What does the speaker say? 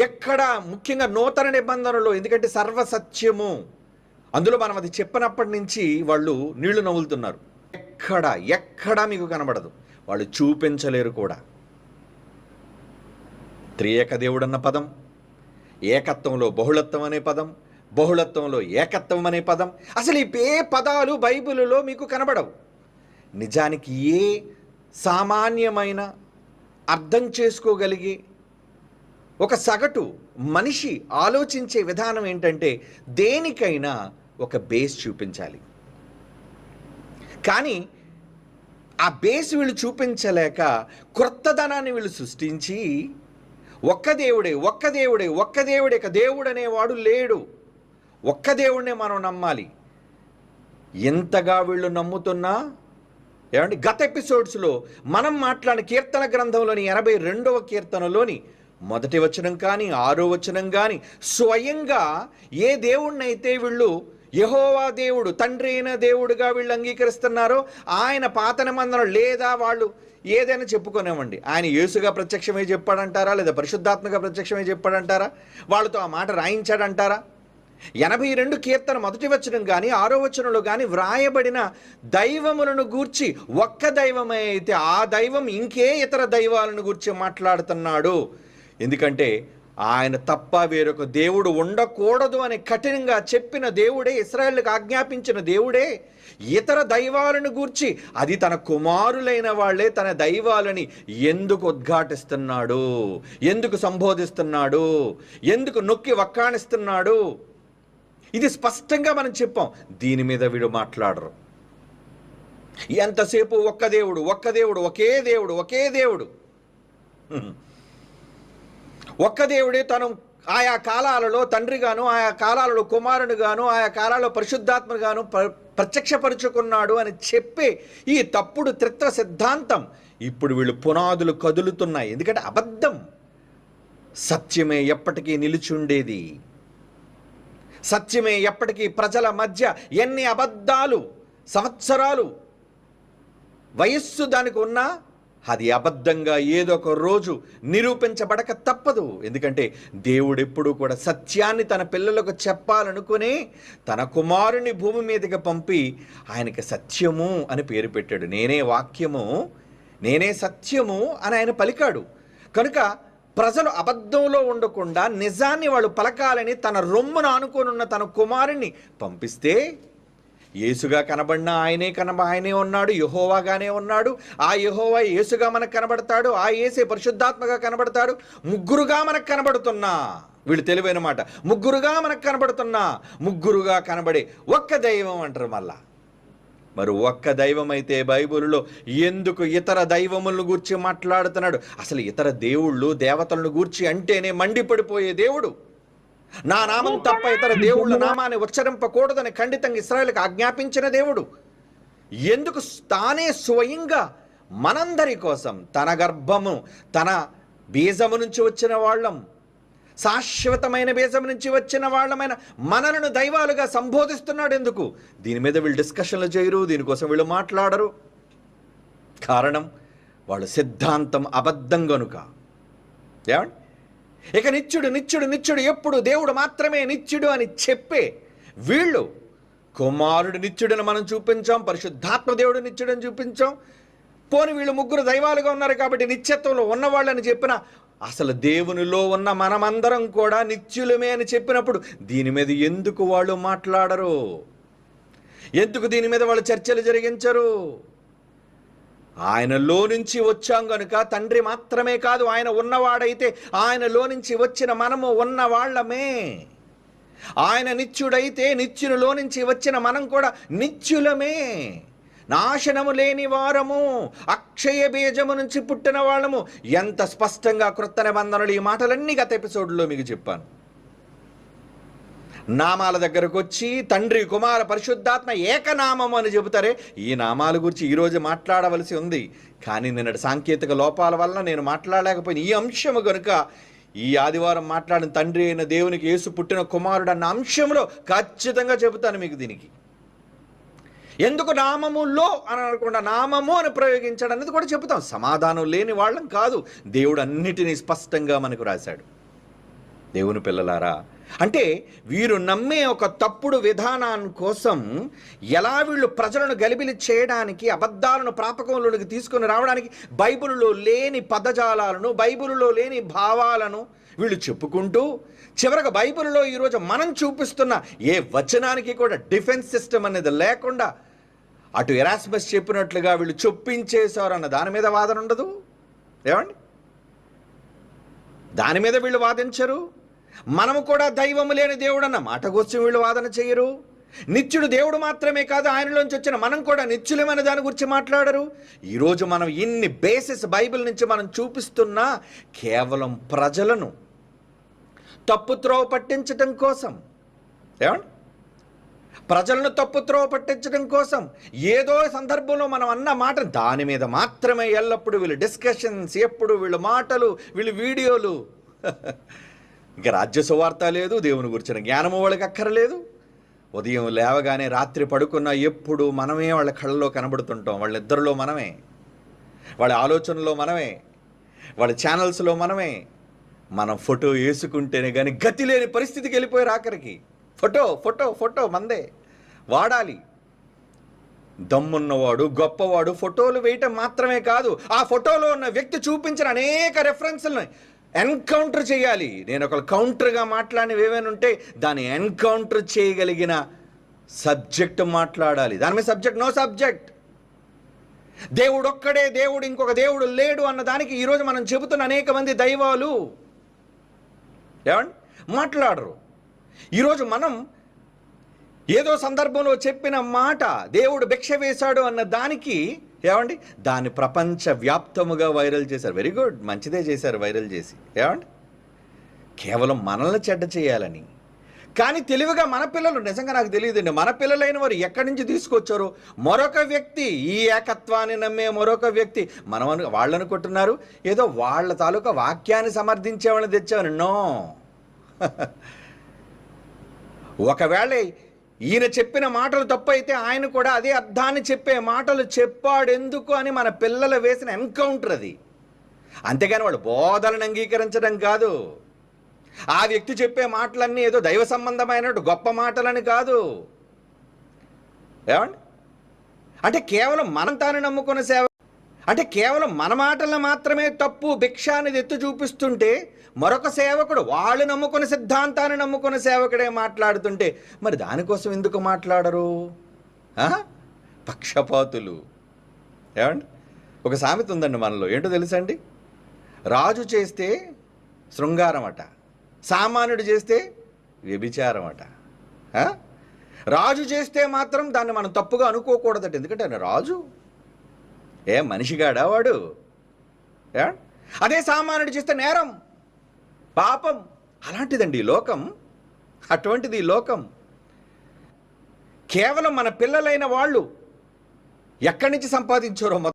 ఎక్కడ ముఖ్యంగా నూతన నిబంధనలో ఎందుకంటే సర్వసత్యము. అందులో మనం అది చెప్పినప్పటి నుంచి వాళ్ళు నీళ్ళు నవ్వులుతున్నారు ఎక్కడ ఎక్కడ మీకు కనబడదు. వాళ్ళు చూపించలేరు కూడా. త్రియేక దేవుడు అన్న పదం ఏకత్వంలో బహుళత్వం అనే పదం బహుళత్వంలో ఏకత్వం అనే పదం. అసలు ఈ ఏ పదాలు బైబిలులో మీకు కనబడవు. నిజానికి ఏ సామాన్యమైన అర్థం చేసుకోగలిగే ఒక సగటు మనిషి ఆలోచించే విధానం ఏంటంటే దేనికైనా ఒక బేస్ చూపించాలి. కానీ ఆ బేస్ వీళ్ళు చూపించలేక క్రొత్తదనాన్ని వీళ్ళు సృష్టించి ఒక్క దేవుడే ఒక్క దేవుడే ఒక్క దేవుడే ఇక దేవుడు అనేవాడు లేడు. ఒక్క దేవుడినే మనం నమ్మాలి. ఎంతగా వీళ్ళు నమ్ముతున్నా ఏమండి? గత ఎపిసోడ్స్లో మనం మాట్లాడిన కీర్తన గ్రంథంలోని ఎనభై రెండవ కీర్తనలోని మొదటి వచనం కానీ ఆరో వచనం కానీ స్వయంగా ఏ దేవుణ్ణైతే వీళ్ళు యహోవా దేవుడు తండ్రి అయిన దేవుడుగా వీళ్ళు అంగీకరిస్తున్నారో ఆయన పాతన నిబంధన లేదా వాళ్ళు ఏదైనా చెప్పుకోనివ్వండి. ఆయన యేసుగా ప్రత్యక్షమే చెప్పాడంటారా లేదా పరిశుద్ధాత్మగా ప్రత్యక్షమే చెప్పాడంటారా? వాళ్ళతో ఆ మాట రాయించాడంటారా? ఎనభై రెండు కీర్తన మొదటి వచనం కానీ ఆరో వచనంలో కానీ వ్రాయబడిన దైవములను గూర్చి ఒక్క దైవమే అయితే ఆ దైవం ఇంకే ఇతర దైవాలను గూర్చి మాట్లాడుతున్నాడు. ఎందుకంటే ఆయన తప్ప వేరొక దేవుడు ఉండకూడదు అని కఠినంగా చెప్పిన దేవుడే ఇస్రాయల్కి ఆజ్ఞాపించిన దేవుడే ఇతర దైవాలను గూర్చి అది తన కుమారులైన వాళ్ళే తన దైవాలని ఎందుకు ఉద్ఘాటిస్తున్నాడు? ఎందుకు సంబోధిస్తున్నాడు? ఎందుకు నొక్కి వక్కాణిస్తున్నాడు? ఇది స్పష్టంగా మనం చెప్పాం. దీని మీద వీడు మాట్లాడరు. ఎంతసేపు ఒక్క దేవుడు ఒక్క దేవుడు ఒకే దేవుడు ఒకే దేవుడు? ఒక్క దేవుడే తను ఆయా కాలాలలో తండ్రిగాను ఆయా కాలాలలో కుమారునిగాను ఆయా కాలాలలో పరిశుద్ధాత్మగాను ప్రత్యక్షపరుచుకున్నాడు అని చెప్పే ఈ తప్పుడు త్రిత్వ సిద్ధాంతం ఇప్పుడు వీళ్ళు పునాదులు కదులుతున్నాయి. ఎందుకంటే అబద్ధం సత్యమే ఎప్పటికీ నిలిచుండేది. సత్యమే ఎప్పటికీ ప్రజల మధ్య ఎన్ని అబద్ధాలు సంవత్సరాలు వయస్సు దానికి ఉన్నా అది అబద్ధంగా ఏదో ఒక రోజు నిరూపించబడక తప్పదు. ఎందుకంటే దేవుడు ఎప్పుడూ కూడా సత్యాన్ని తన పిల్లలకు చెప్పాలనుకునే తన కుమారుని భూమి మీదకి పంపి ఆయనకి సత్యము అని పేరు పెట్టాడు. నేనే వాక్యము నేనే సత్యము అని ఆయన పలికాడు. కనుక ప్రజలు అబద్ధంలో ఉండకుండా నిజాన్ని వాళ్ళు పలకాలని తన రొమ్మును ఆనుకోనున్న తన కుమారుణ్ణి పంపిస్తే యేసుగా కనబడిన ఆయనే కనబ ఆయనే ఉన్నాడు యహోవాగానే ఉన్నాడు. ఆ యహోవా యేసుగా మనకు కనబడతాడు ఆ యేసే పరిశుద్ధాత్మగా కనబడతాడు. ముగ్గురుగా మనకు కనబడుతున్నా. వీళ్ళు తెలివైన మాట. ముగ్గురుగా మనకు కనబడుతున్నా. ముగ్గురుగా కనబడే ఒక్క దైవం అంటారు మళ్ళా. మరి ఒక్క దైవం అయితే బైబిల్లో ఎందుకు ఇతర దైవములను గూర్చి మాట్లాడుతున్నాడు? అసలు ఇతర దేవుళ్ళు దేవతలను గూర్చి అంటేనే మండిపడిపోయే దేవుడు. నా నామం తప్ప ఇతర దేవుళ్ళ నామాన్ని ఉచ్చరింపకూడదని ఖండితంగా ఇస్రాయల్కి ఆజ్ఞాపించిన దేవుడు. ఎందుకు తానే స్వయంగా మనందరి కోసం తన గర్భము తన బీజము నుంచి వచ్చిన వాళ్ళం శాశ్వతమైన బీజం నుంచి వచ్చిన వాళ్ళమైన మనలను దైవాలుగా సంబోధిస్తున్నాడు ఎందుకు? దీని మీద వీళ్ళు డిస్కషన్లు చేయరు దీనికోసం వీళ్ళు మాట్లాడరు. కారణం వాళ్ళ సిద్ధాంతం అబద్ధం గనుక. ఏమండి? ఇక నిత్యుడు నిత్యుడు నిత్యుడు ఎప్పుడు దేవుడు మాత్రమే నిత్యుడు అని చెప్పే వీళ్ళు కుమారుడు నిత్యుడని మనం చూపించాం పరిశుద్ధాత్మ దేవుడు నిత్యుడని చూపించాం. పోని వీళ్ళు ముగ్గురు దైవాలుగా ఉన్నారు కాబట్టి నిత్యత్వంలో ఉన్నవాళ్ళని చెప్పిన అసలు దేవునిలో ఉన్న మనమందరం కూడా నిత్యులమే అని చెప్పినప్పుడు దీని మీద ఎందుకు వాళ్ళు మాట్లాడరు? ఎందుకు దీని మీద వాళ్ళు చర్చలు జరిగించరు? ఆయనలో నుంచి వచ్చాం గనుక తండ్రి మాత్రమే కాదు ఆయన ఉన్నవాడైతే ఆయనలో నుంచి వచ్చిన మనము ఉన్నవాళ్ళమే ఆయన నిత్యుడైతే నిత్యునిలో నుంచి వచ్చిన మనం కూడా నిత్యులమే. నాశనము లేని వారము అక్షయ బీజము నుంచి పుట్టిన వాళ్ళము. ఎంత స్పష్టంగా క్రొత్త నిబంధనలు ఈ మాటలన్నీ గత ఎపిసోడ్లో మీకు చెప్పాను. నామాల దగ్గరకు వచ్చి తండ్రి కుమార పరిశుద్ధాత్మ ఏకనామం అని చెబుతారే. ఈ నామాల గురించి ఈరోజు మాట్లాడవలసి ఉంది. కానీ నిన్నటి సాంకేతిక లోపాల వల్ల నేను మాట్లాడలేకపోయిన ఈ అంశము కనుక ఈ ఆదివారం మాట్లాడిన తండ్రి అయిన దేవునికి యేసు పుట్టిన కుమారుడు అన్న అంశంలో ఖచ్చితంగా చెబుతాను మీకు దీనికి. ఎందుకు నామములో అని అనకుండా నామము అని ప్రయోగించాడు అనేది కూడా చెబుతాం. సమాధానం లేని వాళ్ళం కాదు. దేవుడు అన్నిటినీ స్పష్టంగా మనకు రాశాడు. దేవుని పిల్లలారా అంటే వీరు నమ్మే ఒక తప్పుడు విధానాన్ని కోసం ఎలా వీళ్ళు ప్రజలను గలిబిలి చేయడానికి అబద్ధాలను ప్రాపకంలోనికి తీసుకొని రావడానికి బైబిల్లో లేని పదజాలాలను బైబిల్లో లేని భావాలను వీళ్ళు చెప్పుకుంటూ చివరకు బైబిల్లో ఈరోజు మనం చూపిస్తున్న ఏ వచనానికి కూడా డిఫెన్స్ సిస్టమ్ అనేది లేకుండా అటు ఎరాస్మస్ చెప్పినట్లుగా వీళ్ళు చొప్పించేశారు అన్న దాని మీద వాదన ఉండదు. ఏమండి? దాని మీద వీళ్ళు వాదించరు. మనము కూడా దైవము లేని దేవుడు అన్న మాట గురించి వీళ్ళు వాదన చేయరు. నిత్యుడు దేవుడు మాత్రమే కాదు ఆయనలోంచి వచ్చిన మనం కూడా నిత్యులమైన దాని గురించి మాట్లాడరు. ఈరోజు మనం ఇన్ని బేసిస్ బైబిల్ నుంచి మనం చూపిస్తున్నా కేవలం ప్రజలను తప్పుత్రోవ పట్టించటం కోసం. ఏమండి? ప్రజలను తప్పుత్రోవ పట్టించడం కోసం. ఏదో సందర్భంలో మనం అన్న మాట దాని మీద మాత్రమే ఎల్లప్పుడూ వీళ్ళు డిస్కషన్స్ ఎప్పుడు వీళ్ళ మాటలు వీళ్ళు వీడియోలు. ఇక రాజ్య సువార్త లేదు దేవుని గురించిన జ్ఞానము వాళ్ళకి అక్కరలేదు. ఉదయం లేవగానే రాత్రి పడుకున్న ఎప్పుడు మనమే వాళ్ళ కళ్ళలో కనబడుతుంటాం. వాళ్ళ నిద్రలో మనమే. వాళ్ళ ఆలోచనలో మనమే. వాళ్ళ ఛానల్స్లో మనమే. మనం ఫోటో వేసుకుంటేనే కానీ గతి లేని పరిస్థితికి వెళ్ళిపోయారు ఆఖరికి. ఫోటో ఫోటో ఫోటో మందే. వాడాలి. దమ్మున్నవాడు గొప్పవాడు ఫోటోలు వేయటం మాత్రమే కాదు ఆ ఫోటోలో ఉన్న వ్యక్తి చూపించిన అనేక రెఫరెన్స్లను ఎన్కౌంటర్ చేయాలి. నేను ఒక కౌంటర్గా మాట్లాడినవి ఏమైనా ఉంటే దాన్ని ఎన్కౌంటర్ చేయగలిగిన సబ్జెక్ట్ మాట్లాడాలి. దాని మీద సబ్జెక్ట్ నో సబ్జెక్ట్. దేవుడు ఒక్కడే దేవుడు ఇంకొక దేవుడు లేడు అన్న దానికి ఈరోజు మనం చెబుతున్న అనేక మంది దైవాలు. ఏమండి? మాట్లాడరు. ఈరోజు మనం ఏదో సందర్భంలో చెప్పిన మాట దేవుడు భిక్ష వేశాడు అన్న దానికి ఏమండి? దాన్ని ప్రపంచ వ్యాప్తముగా వైరల్ చేశారు. వెరీ గుడ్ మంచిదే చేశారు వైరల్ చేసి. ఏమండి? కేవలం మనల్ని చెడ్డ చేయాలని. కానీ తెలివిగా మన పిల్లలు నిజంగా నాకు తెలియదండి. మన పిల్లలైన వారు ఎక్కడి నుంచి తీసుకొచ్చారో? మరొక వ్యక్తి ఈ ఏకత్వాన్ని నమ్మే మరొక వ్యక్తి మనం అను వాళ్ళు అనుకుంటున్నారు? ఏదో వాళ్ళ తాలూకా వాక్యాన్ని సమర్థించేవాళ్ళని వాళ్ళని నో. ఒకవేళ ఈయన చెప్పిన మాటలు తప్పైతే ఆయన కూడా అదే అర్థాన్ని చెప్పే మాటలు చెప్పాడు ఎందుకు అని మన పిల్లలు వేసిన ఎన్కౌంటర్ అది. అంతేగాని వాళ్ళు బోధలను అంగీకరించడం కాదు. ఆ వ్యక్తి చెప్పే మాటలన్నీ ఏదో దైవ సంబంధమైనట్టు గొప్ప మాటలని కాదు. ఏమండి? అంటే కేవలం మనం తాను నమ్ముకున్న సేవ అంటే కేవలం మన మాటలను మాత్రమే తప్పు భిక్ష అనేది ఎత్తు చూపిస్తుంటే మరొక సేవకుడు వాళ్ళు నమ్ముకున్న సిద్ధాంతాన్ని నమ్ముకున్న సేవకుడే మాట్లాడుతుంటే మరి దానికోసం ఎందుకు మాట్లాడరు? పక్షపాతులు. ఏమండి? ఒక సామెత ఉందండి మనలో. ఏంటో తెలుసండి రాజు చేస్తే శృంగారం అట. సామాన్యుడు చేస్తే వ్యభిచారం అట. రాజు చేస్తే మాత్రం దాన్ని మనం తప్పుగా అనుకోకూడదట. ఎందుకంటే ఆయన రాజు. ఏ మనిషిగాడా వాడు? ఏ? అదే సామాన్యుడు చేస్తే నేరం. పాపం అలాంటిదండి ఈ లోకం. అటువంటిది ఈ లోకం. కేవలం మన పిల్లలైన వాళ్ళు ఎక్కడి నుంచి సంపాదించారో మొత్తం